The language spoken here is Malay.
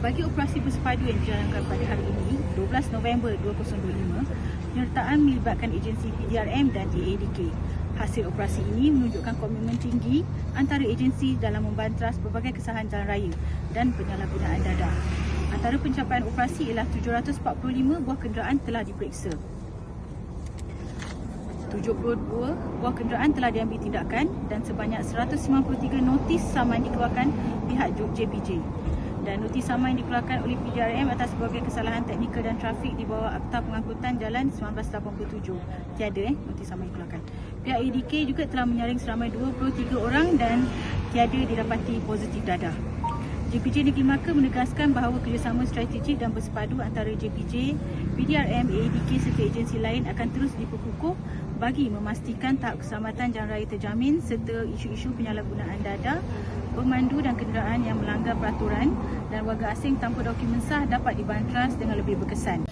Bagi operasi bersepadu yang dijalankan pada hari ini, 12 November 2025, penyertaan melibatkan agensi PDRM dan AADK. Hasil operasi ini menunjukkan komitmen tinggi antara agensi dalam membantras berbagai kesahan jalan raya dan penyalahgunaan dadah. Antara pencapaian operasi ialah 745 buah kenderaan telah diperiksa. 72 buah kenderaan telah diambil tindakan dan sebanyak 193 notis saman dikeluarkan pihak JPJ. Dan notis saman dikeluarkan oleh PDRM atas sebagai kesalahan teknikal dan trafik di bawah Akta Pengangkutan Jalan 1987. Tiada eh notis saman dikeluarkan. Pihak ADK juga telah menyaring seramai 23 orang dan tiada didapati positif dadah. JPJ Negeri Melaka menegaskan bahawa kerjasama strategik dan bersepadu antara JPJ, PDRM, AADK serta agensi lain akan terus diperkukuh bagi memastikan tahap keselamatan jalan raya terjamin serta isu-isu penyalahgunaan dada, pemandu dan kenderaan yang melanggar peraturan dan warga asing tanpa dokumen sah dapat dibantras dengan lebih berkesan.